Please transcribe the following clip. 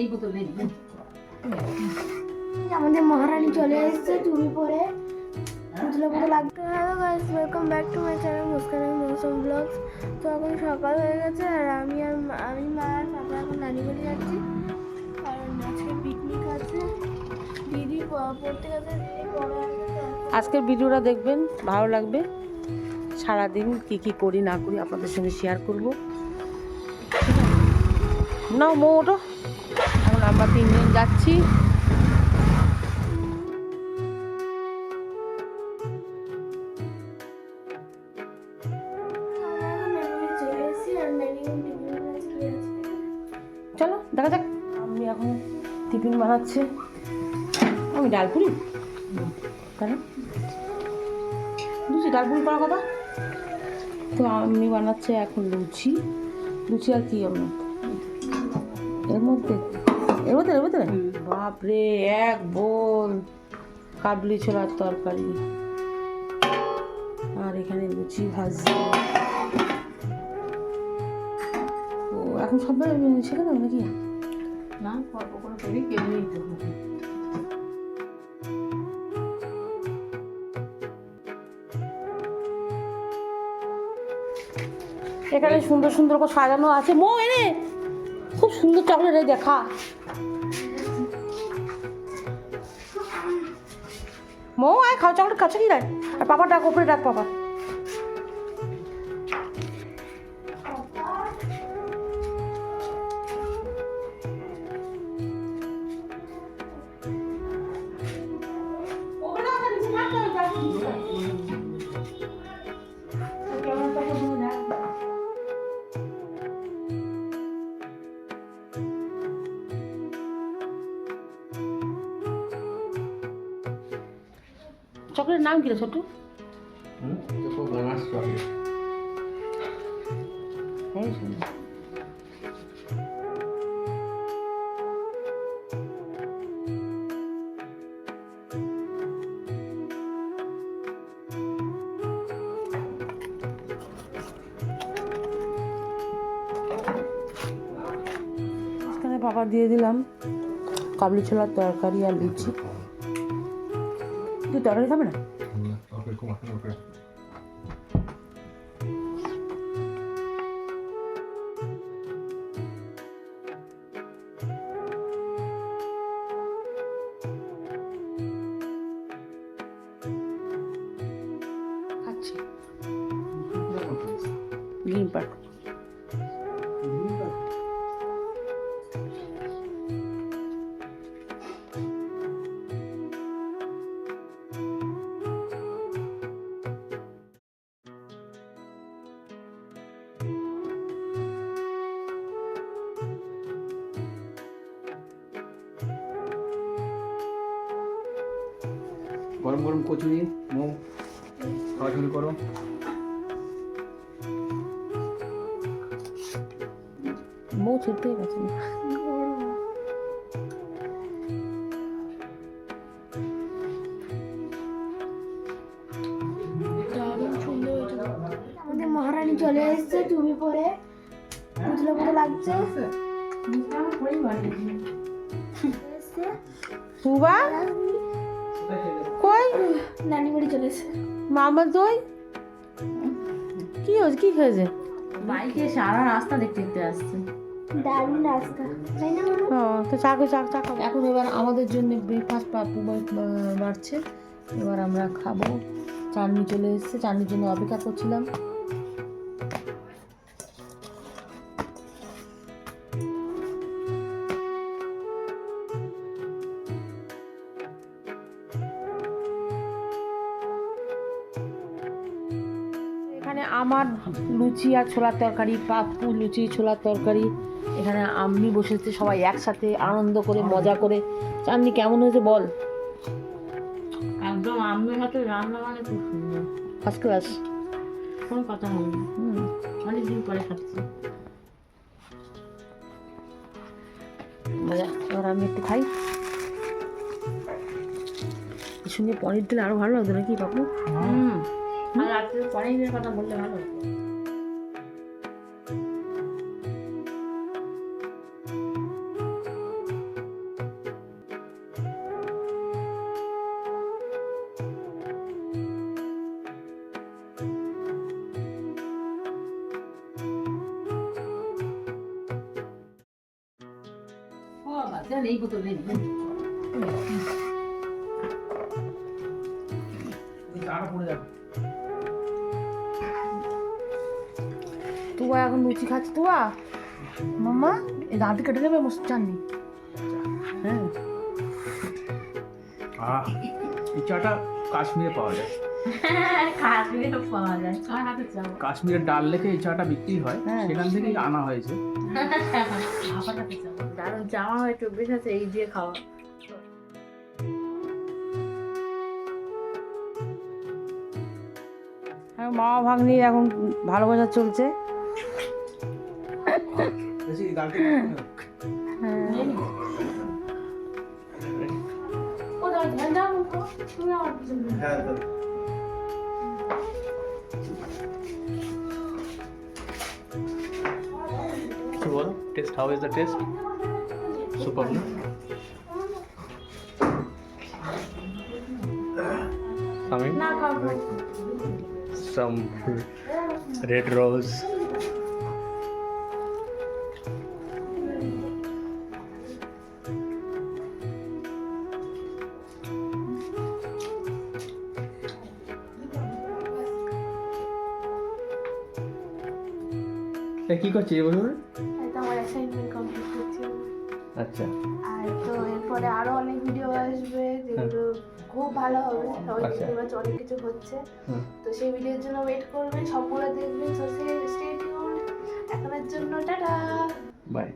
এই বোতল নেই আমাদের মহারানী চলে এসেছে চুরি পরে লাগতো hello guys welcome back to my channel Muskan Mousum blogs তো এখন সকাল হয়ে গেছে আর আমি আর আমি মা আর পাপা এখন নানি বাড়ি যাচ্ছি। কারণ আজকে পিকনিক আছে। দিদি পড়তে গেছে দিদি পড়ে আজকের ভিডিওটা দেখবেন ভালো লাগবে। সারাদিন কি কি করি না করি আপনাদের সঙ্গে শেয়ার করব। নাও মো ওটো এখন আমরা তিনজন যাচ্ছি। চলে, দেখা যাক। আমি এখন টিফিন বানাচ্ছে। আমি ডালপুরি কেন? লুচি ডালপুরি করার কথা? তো আমি বানাচ্ছে এখন লুচি। লুচি আর কি আমার এর মধ্যে এর মধ্যে বাপরে এক বোল কাবলি ছোলার তরকারি। আর এখানে লুচি ভাজছে ও এখন সবাই ছেড়ে দেবো নাকি? না অল্প করে তৈরি কেমনি এখানে সুন্দর সুন্দর করে সাজানো আছে। মো এনে! খুব সুন্দর চকলেট এই দেখা। মৌ, আয়, খাও চকলেট খাচ্ছে কি রায় আর পাপা ডাক ওপরে ডাক পাপা। চকলেটের নাম কি রে ছোট্ট? সুন্দর। বাবা দিয়ে দিলাম কাবলি ছোলার তরকারি আর লুচি। তুই তরকারি খাবে না। Okay, গরম গরম কচুরি মো খাওয়া শুরু করো। বউ ছুটতে গেছে মহারানী চলে এসেছে চুরি পরে পুতলে পুতো লাগছে। সুবা কই? নানি বাড়ি চলে এসেছে। মামা দই? কি হয়েছে? কি হয়েছে? বাইকে সারা রাস্তা দেখতে দেখতে আসছে। দারুণ রাস্তা তাই না ও তো চা খাও, চা চা এখন এবার আমাদের জন্য ব্রেকফাস্ট পাপু বাড়ছে। এবার আমরা খাব। চাটনি চলে এসেছে চাটনির জন্য অপেক্ষা করছিলাম। এখানে আমার লুচি আর ছোলার তরকারি পাপ্পু লুচি ছোলার তরকারি। এখানে আমি বসেছি সবাই একসাথে আনন্দ করে মজা করে। চাটনি কেমন হয়েছে বল? একদম আমের হাতে রান্না মানে খুব সুন্দর। ফার্স্ট ক্লাস কোনো কথা হয়নি। অনেকদিন পরে খাচ্ছি। মজা এবার আমি একটু খাই। এর সঙ্গে পনির দিলে আরও ভালো লাগতো নাকি বাবু হুম। আর রাত্রে অনেক দিনের কথা বললে ভালো Sen iyi budur benim. Bir tane burada. Tuya এখন লুচি খাচ্ছে তুয়া মাম্মা এই দাঁতে কেটে নেবে মস্ত চাননি হ্যাঁ আহ এই চাটা কাশ্মীরে পাওয়া যায় কাশ্মীরে পাওয়া যায় ডাল লেখে এই চাটা বিক্রি হয় হ্যাঁ। সেখান থেকেই আনা হয়েছে দারুণ জামা হয় চব্বিশ আছে এই দিয়ে খাওয়া হ্যাঁ মা ভাগ্নি এখন ভালোবাসা চলছে ও দাদা ধ্যান দাও তুমি আমার পিছনে So well, taste. How is the taste? Superb, no? Coming. না খাবো Some red rose. কি করছি এই বছর? এটা আমার অ্যাসাইনমেন্ট কমপ্লিট করছি আচ্ছা। আর তো এরপরে আরও অনেক ভিডিও আসবে যেগুলো খুব ভালো হবে সবাই আচ্ছা। অনেক কিছু হচ্ছে। তো সেই ভিডিওর জন্য ওয়েট করবেন সবগুলো দেখবেন সো স্টে টিউন এখনের জন্য টাটা। বাই